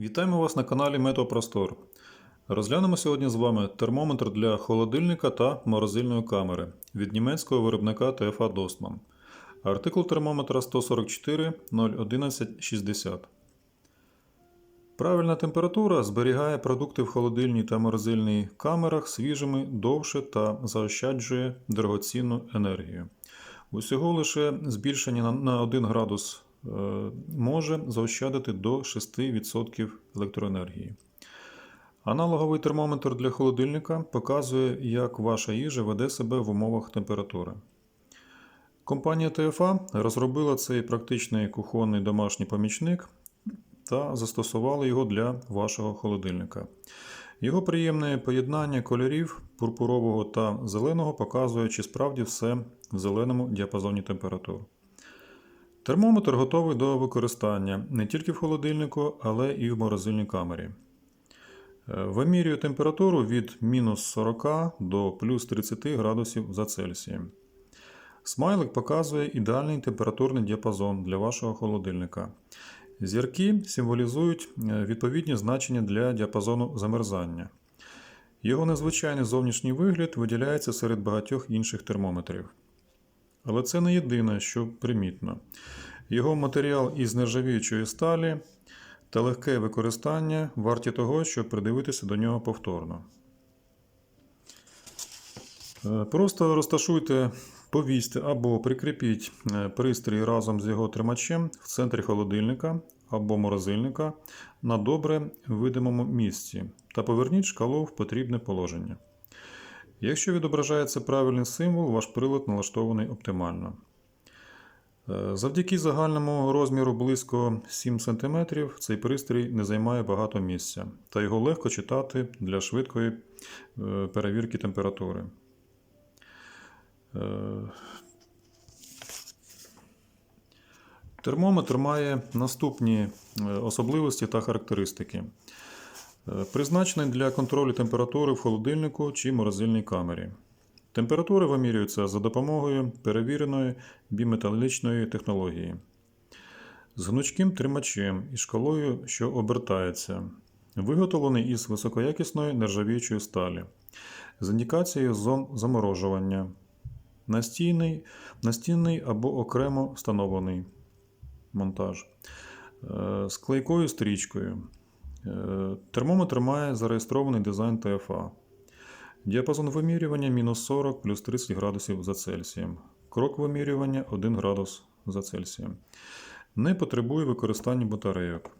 Вітаємо вас на каналі Метеопростор. Розглянемо сьогодні з вами термометр для холодильника та морозильної камери від німецького виробника TFA Dostman. Артикул термометра 144 011 60. Правильна температура зберігає продукти в холодильній та морозильній камерах свіжими довше та заощаджує дорогоцінну енергію. Усього лише збільшення на- на 1 градус може заощадити до 6% електроенергії. Аналоговий термометр для холодильника показує, як ваша їжа веде себе в умовах температури. Компанія TFA розробила цей практичний кухонний домашній помічник та застосувала його для вашого холодильника. Його приємне поєднання кольорів пурпурового та зеленого показує, чи справді все в зеленому діапазоні температур. Термометр готовий до використання не тільки в холодильнику, але і в морозильній камері. Е, Вимірює температуру від мінус 40 до плюс 30 градусів за Цельсієм. Смайлик показує ідеальний температурний діапазон для вашого холодильника. Зірки символізують е, відповідні значення для діапазону замерзання. Його незвичайний зовнішній вигляд виділяється серед багатьох інших термометрів. Але це не єдине, що примітно. Його матеріал із нержавіючої сталі та легке використання варті того, щоб придивитися до нього повторно. Е, Просто розташуйте, повісьте або прикріпіть е, пристрій разом з його тримачем в центрі холодильника або морозильника на добре видимому місці та поверніть шкалу в потрібне положення. Якщо відображається правильний символ, ваш прилад налаштований оптимально. Е, Завдяки загальному розміру близько 7 см цей пристрій не займає багато місця, та його легко читати для швидкої е, перевірки температури. Е, Термометр має наступні особливості та характеристики. Е, Призначений для контролю температури в холодильнику чи морозильній камері. Температури вимірюються за допомогою перевіреної біметалічної технології. З гнучким тримачем і шкалою, що обертається, виготовлений із високоякісної нержавіючої сталі, з індикацією зон заморожування, настійний, настінний або окремо встановлений монтаж, е, з клейкою стрічкою. Е, Термометр має зареєстрований дизайн ТФА. Діапазон вимірювання мінус 40 плюс 30 градусів за Цельсієм. Крок вимірювання 1 градус за Цельсієм. Не потребує використання батарейок.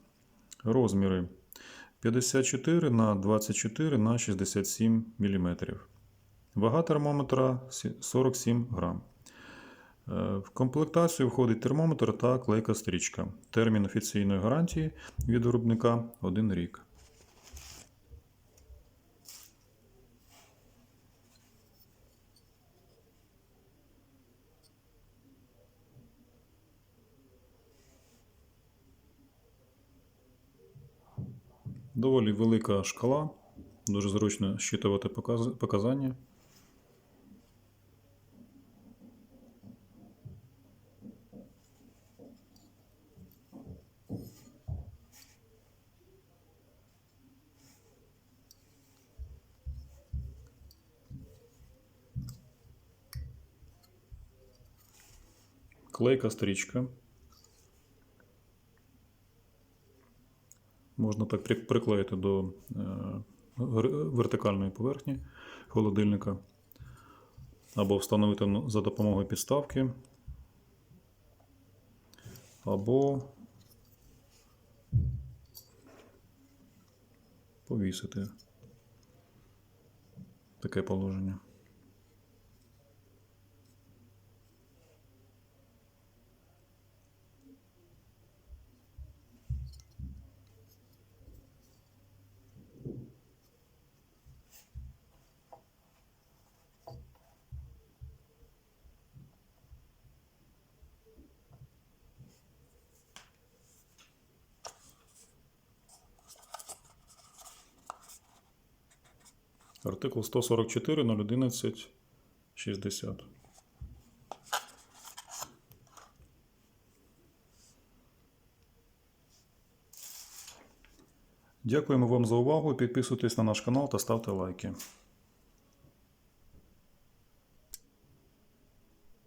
Розміри 54 на 24 на 67 мм. Вага термометра 47 грам. Е, В комплектацію входить термометр та клейка стрічка. Термін офіційної гарантії від виробника 1 рік. Доволі велика шкала, дуже зручно щитувати показ- показання. Клейка стрічка. Можна так приклеїти до е, вертикальної поверхні холодильника або встановити за допомогою підставки, або повісити таке положення. Артикул 144 011 60. Дякуємо вам за увагу. Підписуйтесь на наш канал та ставте лайки.